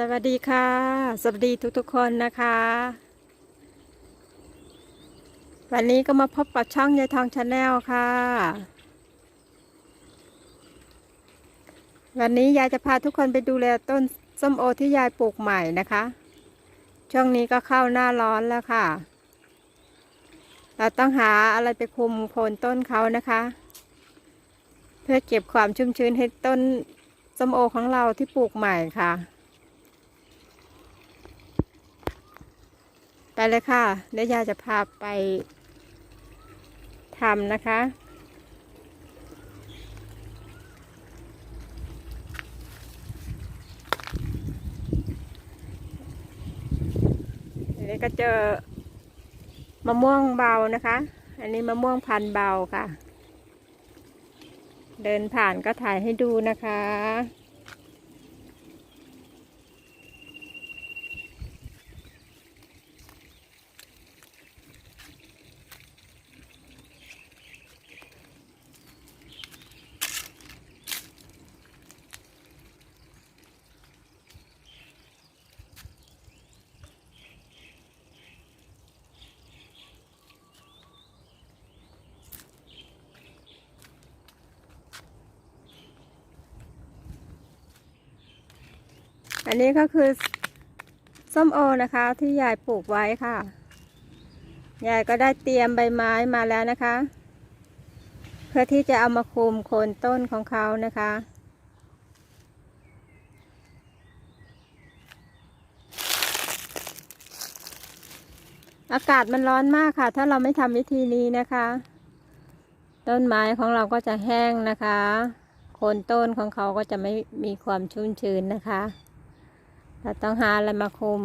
สวัสดีค่ะ สวัสดีทุกๆคนนะคะ วันนี้ก็มาพบกับช่องยายทองชาแนลค่ะ วันนี้ยายจะพาทุกคนไปดูแลต้นส้มโอที่ยายปลูกใหม่นะคะ ช่วงนี้ก็เข้าหน้าร้อนแล้วค่ะ เราต้องหาอะไรไปคุมโคนต้นเขานะคะ เพื่อเก็บความชุ่มชื้นให้ต้นส้มโอของเราที่ปลูกใหม่ค่ะ ไปเลยค่ะเดี๋ยวยาจะพาไปทำนะคะนนี้ก็เจอมะม่วงเบานะคะ อันนี้มะม่วงพันธุ์เบาค่ะ เดินผ่านก็ถ่ายให้ดูนะคะ อันนี้ก็คือส้มโอนะคะที่ยายปลูกไว้ค่ะ ยายก็ได้เตรียมใบไม้มาแล้วนะคะ เพื่อที่จะเอามาคุมโคนต้นของเขานะคะ อากาศมันร้อนมากค่ะ ถ้าเราไม่ทำวิธีนี้นะคะ ต้นไม้ของเราก็จะแห้งนะคะ โคนต้นของเขาก็จะไม่มีความชุ่มชื้นนะคะ เราต้องหาอะไรมาคุม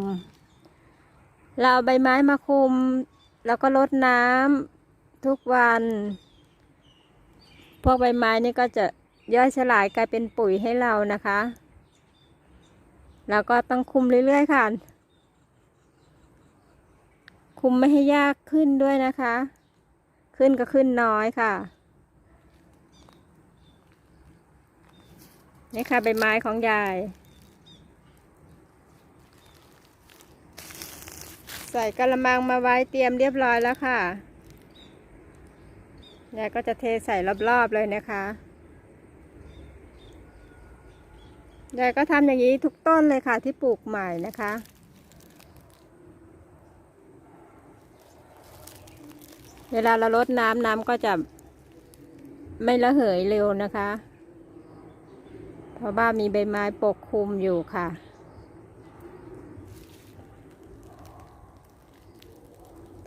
เราเอาใบไม้มาคุม แล้วก็รดน้ำทุกวัน พวกใบไม้นี่ก็จะย่อยสลายกลายเป็นปุ๋ยให้เรานะคะ แล้วก็ต้องคุมเรื่อยๆค่ะ คุมไม่ให้ยากขึ้นด้วยนะคะ ขึ้นก็ขึ้นน้อยค่ะนี่ค่ะใบไม้ของยาย ใส่กระมังมาไว้เตรียมเรียบร้อยแล้วค่ะยายก็จะเทใส่รอบๆเลยนะคะยายก็ทำอย่างนี้ทุกต้นเลยค่ะที่ปลูกใหม่นะคะเวลาเราลดน้ำน้ำก็จะไม่ระเหยเร็วนะคะ เพราะว่ามีใบไม้ปกคลุมอยู่ค่ะ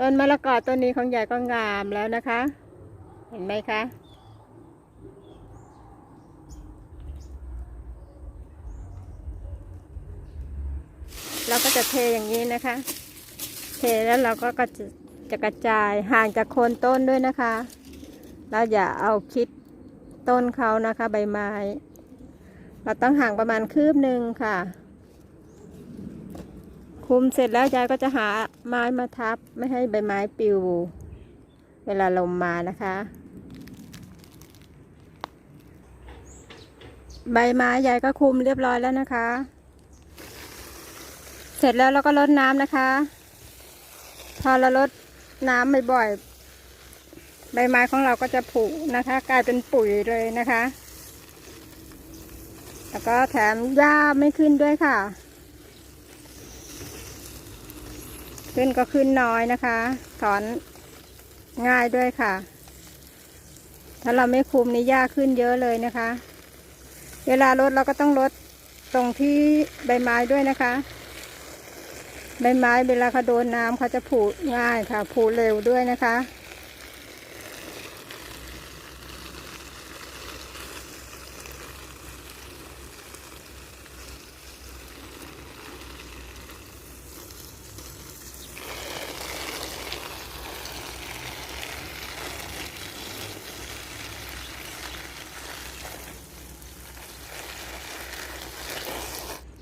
ต้นมะละกอต้นนี้ของยายก็งามแล้วนะคะ เห็นไหมคะเราก็จะเทอย่างนี้นะคะ เทแล้วเราก็จะจะกระจายห่างจากโคนต้นด้วยนะคะ เราอย่าเอาคิดต้นเขานะคะ ใบไม้ เราต้องห่างประมาณคืบหนึ่งค่ะ คุมเสร็จแล้วยายก็จะหาไม้มาทับไม่ให้ใบไม้ปลิว เวลาลมมานะคะ ใบไม้ยายก็คุมเรียบร้อยแล้วนะคะ เสร็จแล้วเราก็ลดน้ำนะคะ พอเราลดน้ำบ่อยๆใบไม้ของเราก็จะผุนะคะ กลายเป็นปุ๋ยเลยนะคะ แล้วก็แถมหญ้าไม่ขึ้นด้วยค่ะ ขึ้นก็ขึ้นน้อยนะคะ ถอนง่ายด้วยค่ะ ถ้าเราไม่คุมนี่หญ้าขึ้นเยอะเลยนะคะ เวลาลดเราก็ต้องลดตรงที่ใบไม้ด้วยนะคะ ใบไม้เวลาเขาโดนน้ำเขาจะผุง่ายค่ะผุเร็วด้วยนะคะ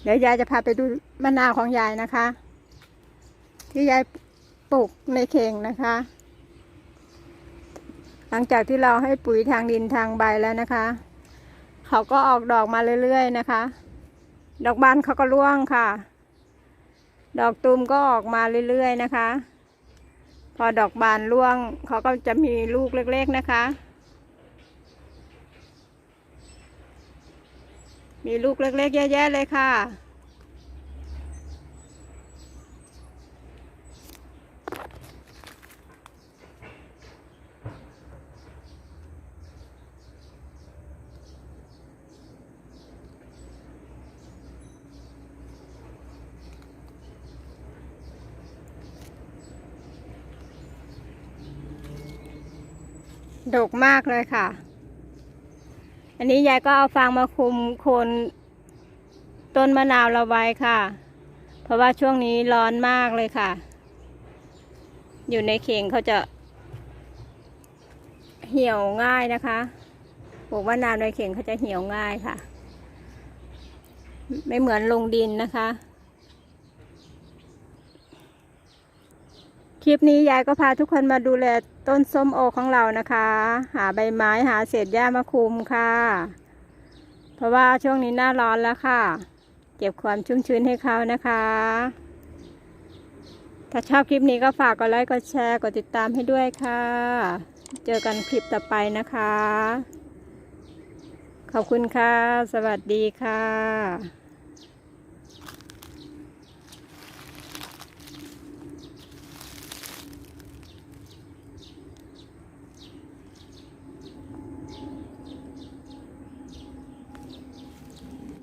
เดี๋ยวยายจะพาไปดูมะนาวของยายนะคะ ที่ยายปลูกในเข่งนะคะ หลังจากที่เราให้ปุ๋ยทางดินทางใบแล้วนะคะ เขาก็ออกดอกมาเรื่อยๆนะคะ ดอกบานเขาก็ร่วงค่ะ ดอกตูมก็ออกมาเรื่อยๆนะคะ พอดอกบานร่วงเขาก็จะมีลูกเล็ก ๆนะคะ มีลูกเล็กๆเยอะแยะเลยค่ะ ดกมากเลยค่ะ อันนี้ยายก็เอาฟางมาคุมโคนต้นมะนาวเราไว้ค่ะ เพราะว่าช่วงนี้ร้อนมากเลยค่ะ อยู่ในเข่งเขาจะ เหี่ยวง่ายนะคะปลูกมะนาวในเข่งเขาจะเหี่ยวง่ายค่ะ ไม่เหมือนลงดินนะคะ คลิปนี้ยายก็พาทุกคนมาดูแลต้นส้มโอของเรานะคะ หาใบไม้หาเศษหญ้ามาคุมค่ะ เพราะว่าช่วงนี้หน้าร้อนแล้วค่ะ เก็บความชุ่มชื้นให้เขานะคะ ถ้าชอบคลิปนี้ก็ฝากกดไลค์กดแชร์กดติดตามให้ด้วยค่ะ เจอกันคลิปต่อไปนะคะ ขอบคุณค่ะ สวัสดีค่ะ